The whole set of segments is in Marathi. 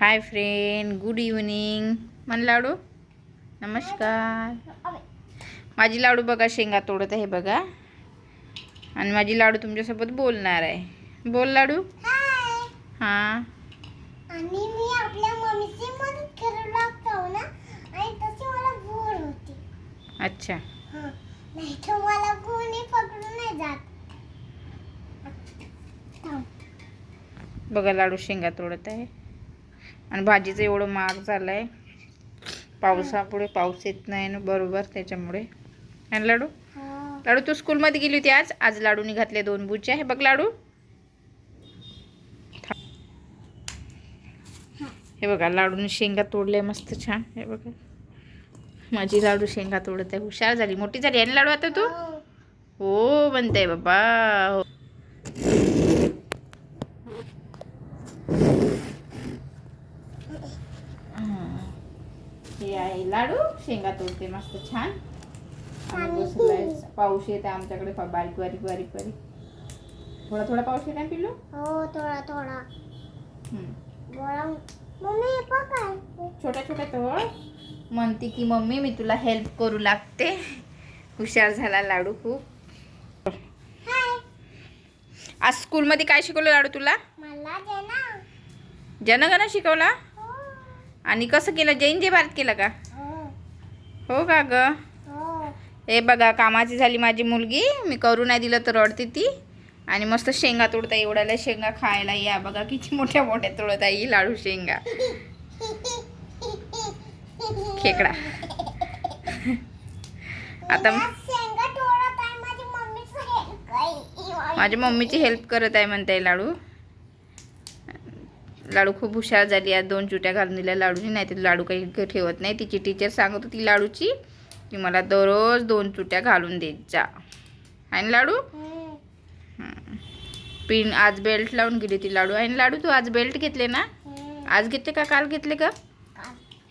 हाय फ्रेंड गुड इव्हनिंग मन लाडू? नमस्कार. माझी लाडू बघा शेंगा तोडत आहे बघा. आणि माझी लाडू तुमच्यासोबत बोलणार आहे. बोल लाडू. हाय हां. अच्छा. हं. बघा लाडू शेंगा तोडत आहे. आणि भाजीचं एवढं महाग झालं आहे पावसापुढे पाऊस येत नाही ना बरोबर त्याच्यामुळे. आणि लाडू. लाडू तू स्कूलमध्ये गेली होती आज? आज लाडूनी घातले दोन बुचे आहे. बघ लाडू. हे बघा लाडूने शेंगा तोडले मस्त छान. हे बघा. माझी लाडू शेंगा तोडत आहे. हुशार झाली. मोठी झाली. ना लाडू आता तू? हं. हो म्हणते बाबा. हो. हे आहे लाडू शेंगा तोडते मस्त छान. पाऊस येत आहे आमच्याकडे बारीक बारीक बारीक बारीक. थोडा थोडा पाऊस येत आहे पिल्लू? हो थोडा थोडा. छोट्या छोट्या तोड. म्हणते की मम्मी मी तुला हेल्प करू लागते. हुशार झाला लाडू खूप. हाय आज स्कूलमध्ये काय शिकवलं लाडू तुला? मला जनगण शिकवला? आणि कसं केलं? जैन जय भारत केलं का? हो. हो का ग? हो. हे बघा कामाची झाली माझी मुलगी. मी करू नाही दिलं तर रडते ती. आणि मस्त शेंगा तोडता एवढ्याला शेंगा खायला या. बघा किती मोठ्या मोठ्या तोडत आहे ही लाडू शेंगा. खेकडा. आता. माझ्या मम्मीची हेल्प करत आहे म्हणते लाडू. लाडू खूप हुशार झाली आज दोन चुट्या घालून दिल्या लाडूनी नाही तर लाडू काही ठेवत नाही. तिची टीचर सांगत होती लाडूची की मला दररोज दोन चुट्या घालून देत जा. आहे ना लाडू. पिन आज बेल्ट लावून गेली ती लाडू. आहे ना लाडू तू आज बेल्ट घेतले ना. आज घेतले का काल घेतले का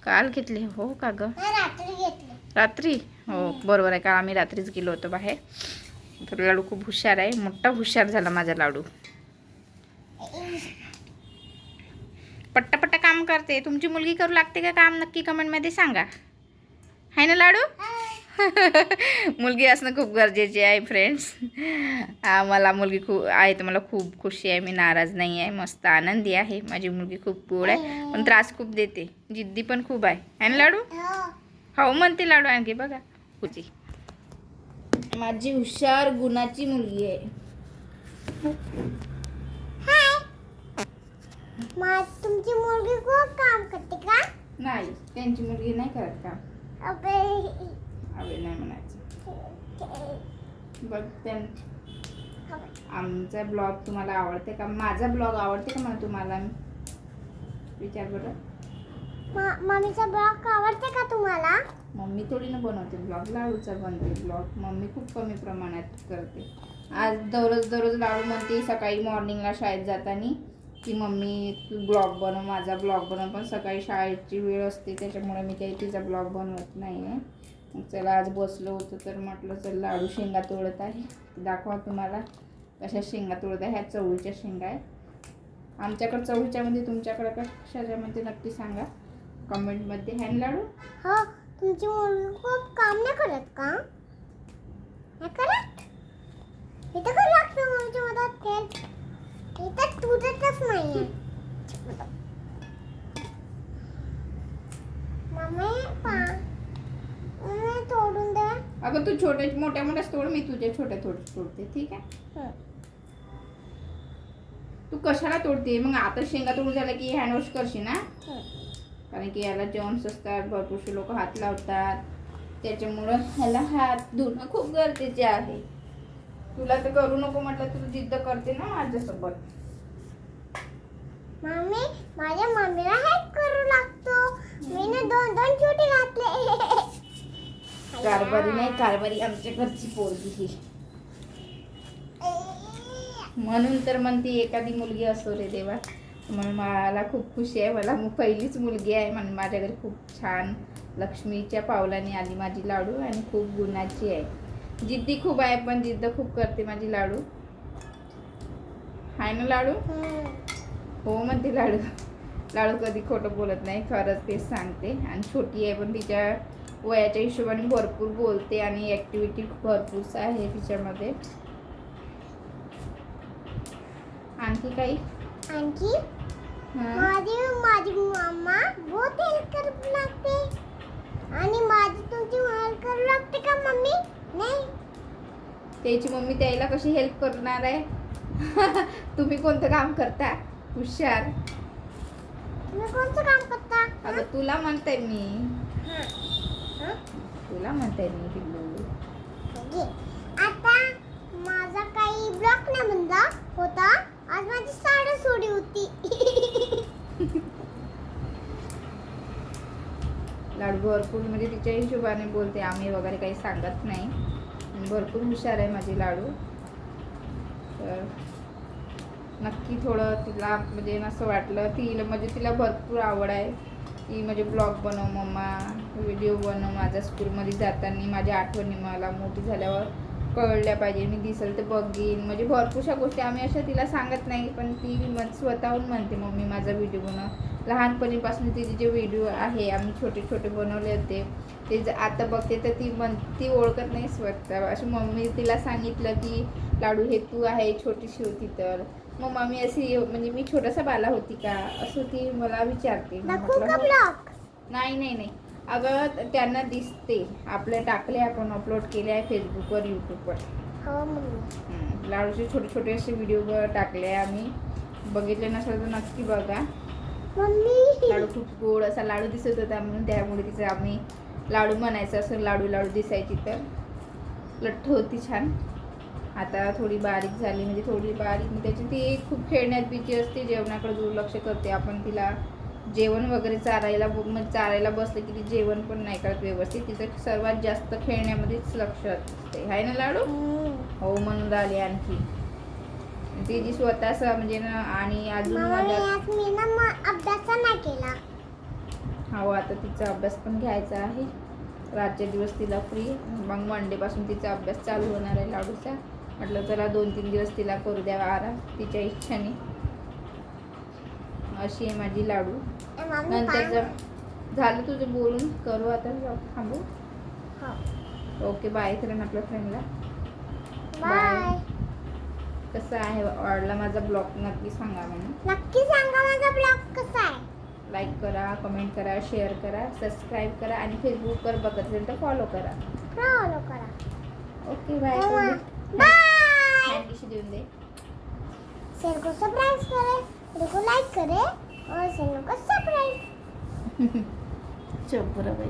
काल. घेतले हो का ग? रात्री हो बरोबर आहे. का आम्ही रात्रीच गेलो होतो बाहेर. तर लाडू खूप हुशार आहे. मोठा हुशार झाला माझा लाडू. पट्टापट्ट काम करते. तुमची मुलगी करू लागते का काम? नक्की कमेंटमध्ये सांगा. आहे ना लाडू? मुलगी असणं खूप गरजेचे आहे फ्रेंड्स मला मुलगी खूप आहे तर मला खूप खुशी आहे. मी नाराज नाही आहे. मस्त आनंदी आहे. माझी मुलगी खूप गोड आहे. पण त्रास खूप देते. जिद्दी पण खूप आहे. है ना लाडू? हो. म्हणते लाडू आणखी बघा. होती माझी हुशार गुणाची मुलगी आहे. मा तुमची मुलगी खूप काम करते का? नाही त्यांची मुलगी नाही करत का? अबे. हवे नाही म्हणायचं. बघ त्यां आमचा ब्लॉग तुम्हाला आवडते का? माझा ब्लॉग आवडते का मला तुम्हाला? विचार बरं. मा- मम्मीचा ब्लॉग आवडते का तुम्हाला? मम्मी थोडी ना बनवते ब्लॉग लाडूचा बनते ब्लॉग. मम्मी खूप कमी प्रमाणात करते. आज दररोज दररोज लाडू म्हणते सकाळी मॉर्निंगला शाळेत जाताना. की मम्मी तू ब्लॉग बनव माझा ब्लॉग बनव पण सकाळी शाळेची वेळ असते त्याच्यामुळे मी काही तिचा ब्लॉग बनवत नाही आहे मग चला आज बसलो होतो तर म्हटलं चल लाडू शेंगा तोडत आहे. दाखवा तुम्हाला कशा शेंगा तोडत आहे. ह्या चवळीच्या शेंगा आहे आमच्याकडं चवळीच्यामध्ये म्हणजे तुमच्याकडं कशाच्यामध्ये नक्की सांगा. कमेंटमध्ये. हॅन लाडू? हा तुमची मुलगी खूप काम नाही करत का? नाही करत? इथं करू लागतं मदत तुझतच नाही तोडून दे. अगं तू छोटे मोठ्या मोठ्या तोड मी तुझ्या छोट्या थोड तोडते ठीक आहे. तू कशाला तोडते? मग आता शेंगा तोडून झालं की हँडवॉश करशील ना. कारण की याला जॉन्स असतात भरपूरसे लोक हात लावतात. त्याच्यामुळं ह्याला हात धुणं खूप गरजेचे आहे. तुला तर करू नको म्हटलं तू जिद्द करते ना माझ्यासोबत. मम्मी माझ्या मम्मीला हेल्प करू लागतो. मी ना दोन दोन छोटे घातले. कारभारी नाही कारभारी आमच्या घरची पोरगी ही. म्हणून तर म्हणते एखादी मुलगी असो रे देवा. म्हणून मला खूप खुशी आहे. मला मग पहिलीच मुलगी आहे. म्हणून माझ्या घरी खूप छान लक्ष्मीच्या पावलाने आली माझी लाडू आणि खूप गुणाची आहे. जिद्दी खूप आहे पण जिद्द खूप करते माझी लाडू. आहे ना लाडू? हं. म्हणते लाडू. लाडू कधी खोटं बोलत नाही खरंच तेच सांगते. आणि छोटी आहे पण तिच्या वयाच्या हिशोबाने भरपूर बोलते आणि ॲक्टिव्हिटी भरपूर आहे तिच्यामध्ये. आणखी काही? आणखी? माझी माझी मम्मा बहुत हेल्प करू लागते आणि माझी तुमची हेल्प करू लागते का मम्मी नाही त्याची मम्मी त्याला कशी हेल्प करणार आहे? तुम्ही कोणतं काम करता? हुशार. कोणतं काम करता? अगं तुला म्हणते मी. हा. हा? तुला म्हणते मी पिल्लू. ओके. आता माझा काही ब्लॉक नाही म्हणला होता. आज माझी साडी सोडी होती. लाडू भरपूर म्हणजे तिच्या हिशोबाने बोलते आम्ही वगैरे काही सांगत नाही. आणि भरपूर हुशार आहे माझी लाडू. तर नक्की थोडं तिला म्हणजे असं वाटलं तिला म्हणजे तिला भरपूर आवड आहे. ती म्हणजे ब्लॉग बनव मम्मा व्हिडिओ बनव माझ्या स्कूलमध्ये जाताना माझ्या आठवणी मला मोठी झाल्यावर कळल्या पाहिजे. मी दिसेल तर बघीन. म्हणजे भरपूरशा गोष्टी आम्ही अशा तिला सांगत नाही पण ती स्वतःहून म्हणते मम्मी माझा व्हिडिओ बनव. लहानपणीपासून तिचे जे व्हिडिओ आहे आम्ही छोटे छोटे बनवले होते ते ज- आता बघते तर ती म्हण ती ओळखत नाही स्वतः अशी मम्मी तिला सांगितलं की लाडू हे तू आहे छोटीशी होती तर. मग मम्मी अशी म्हणजे मी छोटासा बाला होती का? असं ती मला विचारते. "हो." नाही नाही नाही. अगं त्यांना दिसते. आपले टाकले आपण अपलोड केले आहे फेसबुकवर यूट्यूबवर हो लाडूचे छोटे छोटे असे व्हिडिओ टाकले आहे आम्ही. बघितले नसेल तर नक्की बघा. लाडू खूप गोड असा लाडू दिसत होता म्हणून त्यामुळे तिचं आम्ही लाडू म्हणायचं असं लाडू लाडू दिसायची तर. लठ्ठ होती छान. आता थोडी बारीक झाली म्हणजे थोडी बारीक म्हणजे त्याची ती खूप खेळण्यात बिची असते जेवणाकडे दुर्लक्ष करते आपण तिला. जेवण वगैरे चारायला मग चारायला बसलं की ती जेवण पण नाही करत व्यवस्थित. तिचं सर्वात जास्त खेळण्यामध्येच लक्ष असते. आहे ना लाडू? हम्म. हो म्हणून आली आणखी. ती जी म्हणजे ना आणि अजून अभ्यास नाही केला. हो आता तिचा अभ्यास पण घ्यायचा आहे. रातचे दिवस तिला फ्री मग मंडेपासून तिचा अभ्यास चालू होणार आहे लाडूचा. म्हटलं चला दोन तीन दिवस तिला करू द्यावा आराम तिच्या इच्छाने. अशी आहे माझी लाडू. नंतर झालं तुझं बोलून? करू आता थांबू. हो. ओके बाय करेन आपल्या फ्रेंडला बाय. कसं आहे आवडला माझा ब्लॉग नक्की सांगा म्हणून. नक्की सांगा माझा ब्लॉग कसा आहे. लाईक करा कमेंट करा शेअर करा सबस्क्राईब करा आणि फेसबुकवर बघत असेल तर फॉलो करा. फॉलो करा. ओके बाय बाय देऊन दे चैनल को सब्सक्राइब करें वीडियो को लाइक करें और चैनल को सब्सक्राइब चुप बरोबर